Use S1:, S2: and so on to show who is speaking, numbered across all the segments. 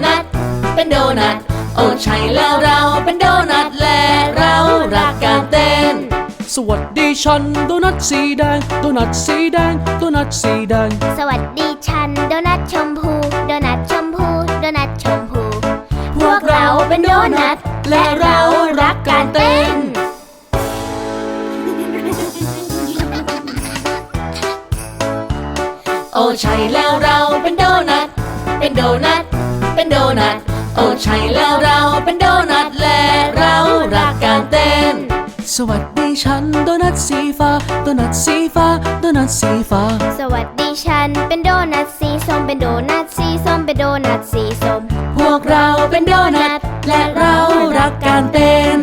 S1: นโดนัท เป็นโดนัท โอ้ใช่แล้วเราเป็นโดนัทและเรารักการเต้น
S2: สวัสดีฉันโดนัทสีแดง โดนัทสีแดง โดนัทสีแดง
S3: สวัสดีฉันโดนัทชมพู โดนัทชมพู โดนัทชมพู
S1: พวกเราเป็นโดนัท และเรารักการเต้น โอ้ใช่แล้วเราเป็นโดนัท เป็นโดนัท เป็นโดนัท โอ้ใช่แล้วเราเป็นโดนัทและเรารักการเต้น
S2: สวัสดีฉันโดนัทสีฟ้า โดนัทสีฟ้า โดนัทสีฟ้า
S3: สวัสดีฉันเป็นโดนัทสีส้มเป็นโดนัทสีส้มเป็นโดนัทสีส้ม
S1: พวกเราเป็นโดนัทและเรารักการเต้น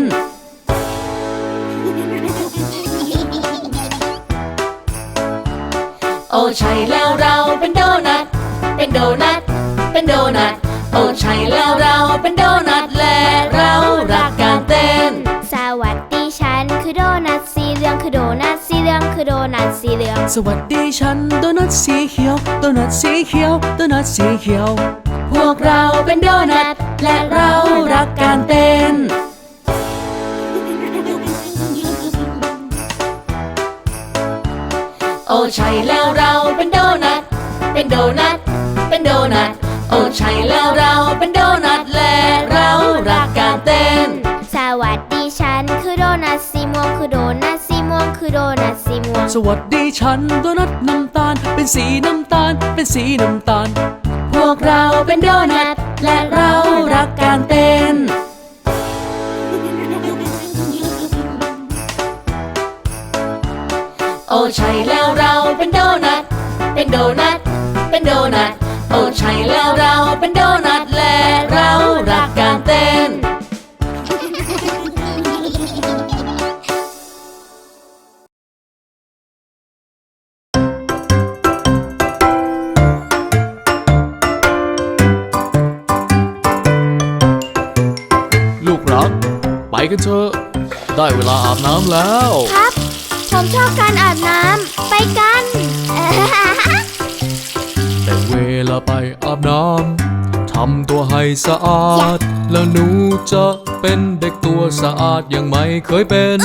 S1: โอ้ใช่แล้วเราเป็นโดนัท เป็นโดนัท เป็นโดนัทโอ้ใช่แล้วเราเป็นโดนัทและเรารักการเต้น
S3: สวัสดีฉันคือโดนัทสีเหลืองคือโดนัทสีเหลืองคือโดนัทสีเหลือง
S2: สวัสดีฉันโดนัทสีเขียวโดนัทสีเขียวโดนัทสีเขียว
S1: พวกเราเป็นโดนัทและเรารักการเต้น โอ้ใช่แล้วเราเป็นโดนัทเป็นโดนัทเป็นโดนัทโอ้ ใช่แล้วเราเป็นโดนัทและเรารักการเต้น
S3: สวัสดีฉันคือโดนัทสีม่วงคือโดนัทสีม่วงคือโดนัทสีม่วง
S2: สวัสดีฉันโดนัทน้ำตาล เป็นสีน้ำตาล เป็นสีน้ำตาล
S1: พวกเราเป็นโดนัทและเรารักการเต้น โอ้ใช่แล้วเราเป็นโดนัทเป็นโดนัทเป็นโดนัท โอ้ใช่แล้วเราเป็นโดนัทและเรารักการเต้น
S2: ลูกรัก ไปกันเถอะได้เวลาอาบน้ำแล้ว
S3: ครับ ผมชอบการอาบน้ำ ไปกัน
S2: แต่ เวลาไปอาบน้ำทำตัวให้สะอาด แล้วหนูจะเป็นเด็กตัวสะอาดยังไม่เคยเป็น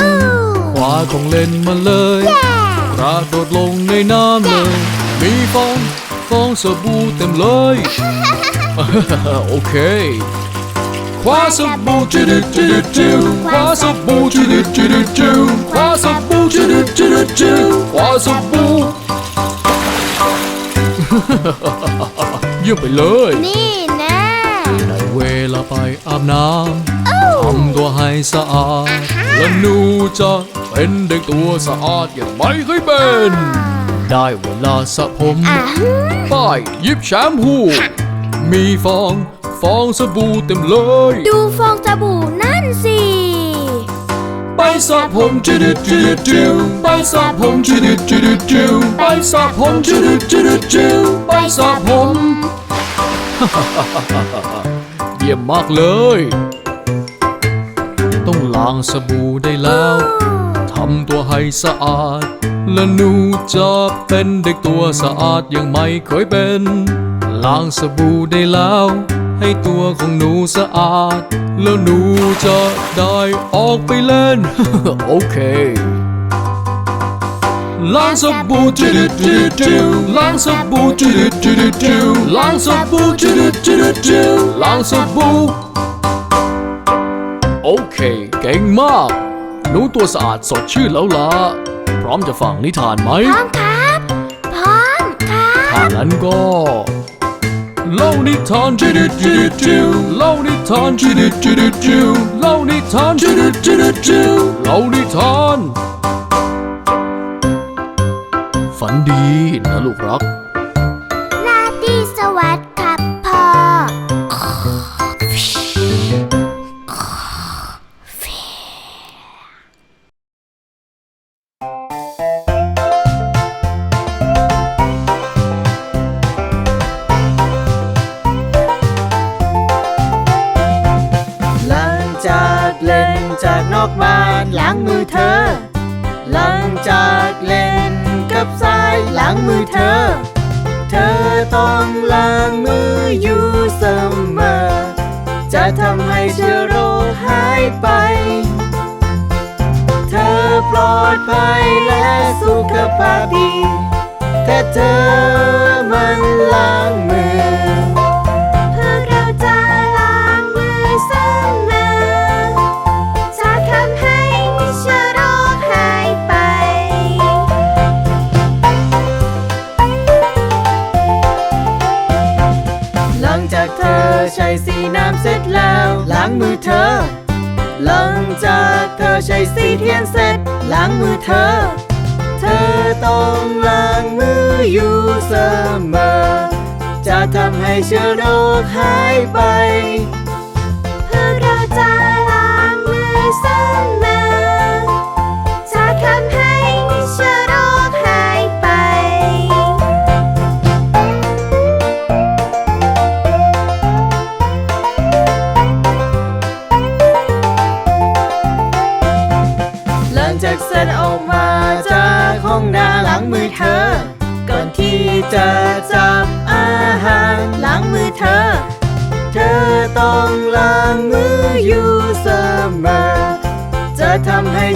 S2: คว้าของเล่นมาเลยกระโดดลงในน้ำเลย มีฟองฟองสบู่เต็มเลย โอเคคว้าสบู่จิดจิดจิวคว้าสบู่จิดจิดจิวคว้าสบู่จิดจิดจิวคว้าสบู่ เยี่ยมไปเลย
S3: นี่แน่
S2: ได้เวลาไปอาบน้ำทำตัวให้สะอาด และหนูจะเป็นเด็กตัวสะอาดอย่างไม่เคยเป็น ได้เวลาสระผม
S3: อะฮึ
S2: ป้ายหยิบแชมพู มีฟอง ฟองสบู่เต็มเลย
S3: ดูฟองสบู่นั่นสิ
S2: ไปสระผมจิดจิดจิวไปสระผมจิดจิดจิวไปสระผมจิดจิดจิวไปสระผมเยี่ยมมากเลย ต้องล้างสบู่ได้แล้วทำตัวให้สะอาด และหนูจะเป็นเด็กตัวสะอาดยังไม่เคยเป็น ล้างสบู่ได้แล้ว ให้ตัวของหนูสะอาด แล้วหนูจะได้ออกไปเล่น โอเคล้างสบู่จิดจิดจิวล้างสบู่จิดจิดจิวล้างสบู่จิดจิดจิวล้างสบู่โอเค เก่งมาก หนูตัวสะอาดสดชื่นแล้วล่ะ พร้อมจะฟังนิทานไหม
S3: พร้อมครับ พร้อมครับ
S2: ถ้างั้นก็ เล่านิทานจิดิจิดิจิวเล่านิทานจิดิจิดิจิวเล่านิทานจิดิจิดิจิวเล่านิทาน ฝันดีนะลูกรัก
S3: อ
S4: กบ้านล้างมือเธอ หลังจากเล่นกับทรายล้างมือเธอ เธอต้องล้างมืออยู่เสมอ จะทำให้เชื้อโรคหายไป เธอปลอดภัยและสุขภาพดีแค่เธอมันล้างมื
S3: อ
S4: ใช้สีน้ำเสร็จแล้วล้างมือเธอ หลังจากเธอใช้สีเทียนเสร็จล้างมือเธอ เธอต้องล้างมืออยู่เสมอจะทำให้เชื้อโรคหายไป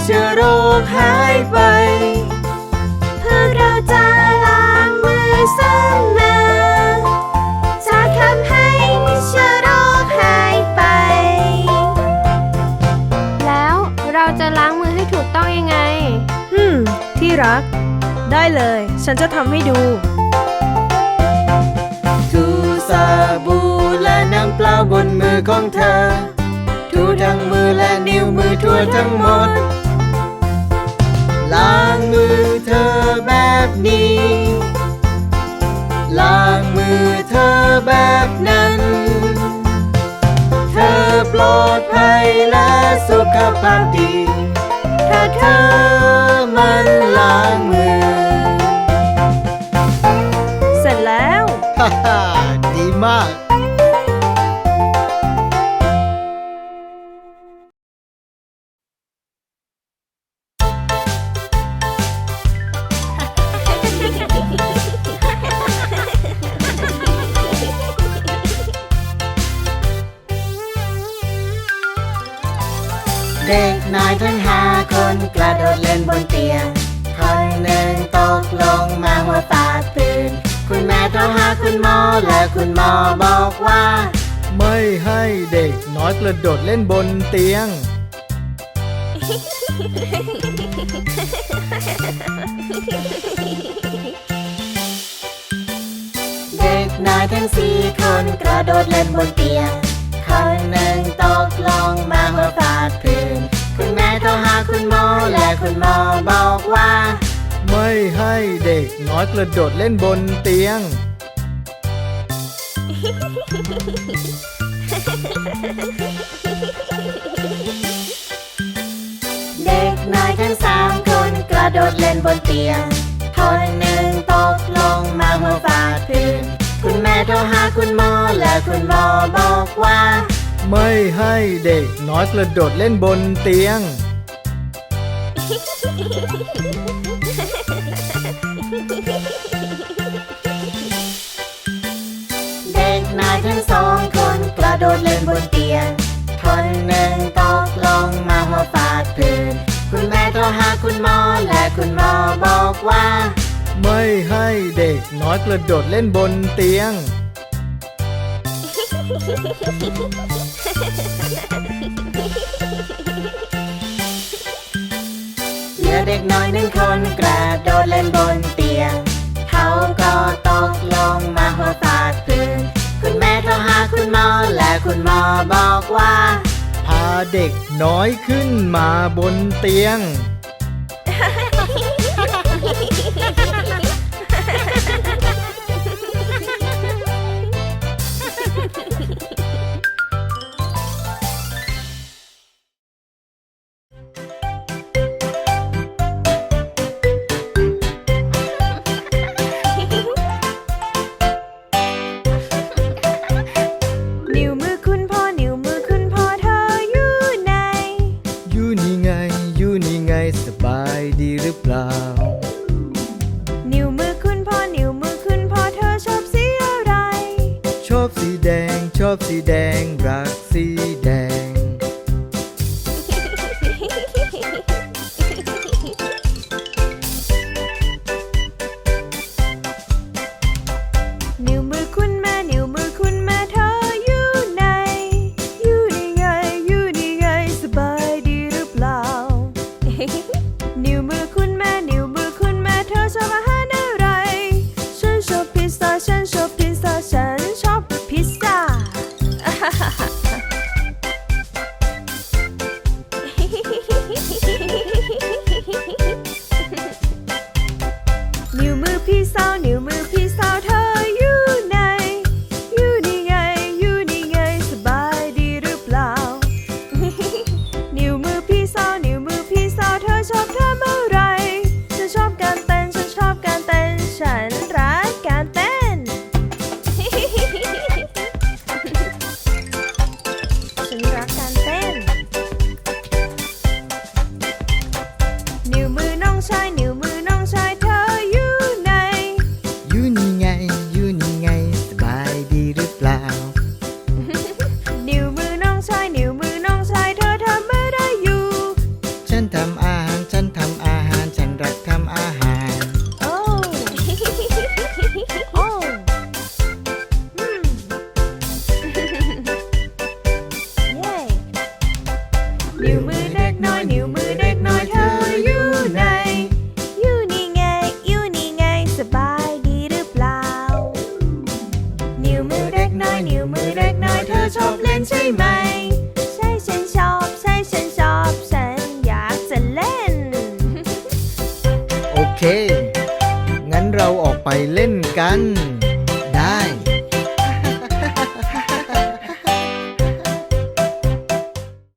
S3: เชื้อโรคหายไปพวกเราจะล้างมือเสมอจะทำให้เชื้อโรคหายไป แล้วเราจะล้างมือให้ถูกต้องยังไง
S5: ฮึมที่รัก ได้เลย ฉันจะทำให้ดู
S4: ถูสบู่และน้ำเปล่าบนมือของเธอถูทั้งมือและนิ้วมือทั่วทั้งหมด ล้างมือเธอแบบนี้ ล้างมือเธอแบบนั้น เธอปลอดภัยและสุขภาพดี ถ้าเธอมันล้างมือ น้อยทั้งห้าคนกระโดดเล่นบนเตียงคนหนึ่งตกลงมาหัวฟาดพื้นคุณแม่โทรหาคุณหมอและคุณหมอบอกว่า ไม่ให้เด็กน้อยกระโดดเล่นบนเตียง เด็กน้อยทั้งสี่คนกระโดดเล่นบนเตียงคนหนึ่งตกลงมาหัวฟาดพื้น รหาคุณหมอและคุณหมอบอกว่า ไม่ให้เด็กน้อยกระโดดเล่นบนเตียง เด็กน้อยทั้งสามคนกระโดดเล่นบนเตียง คนหนึ่งตกลงมาหัวฟาดพื้น คุณแม่โทรหาคุณหมอและคุณหมอบอกว่า ไม่ให้เด็กน้อยกระโดดเล่นบนเตียง เด็กน้อยทั้งสองคนกระโดดเล่นบนเตียง คนหนึ่งตกลงมาหัวฟาดพื้น คุณแม่โทรหาคุณหมอและคุณหมอบอกว่า ไม่ให้เด็กน้อยกระโดดเล่นบนเตียง เหลือเด็กน้อยหนึ่งคนกระโดดเล่นบนเตียง เขาก็ตกลงมาหัวฟาดพื้นคุณแม่โทรหาคุณหมอและคุณหมอบอกว่า พาเด็กน้อยขึ้นมาบนเตียง
S5: นิ้ว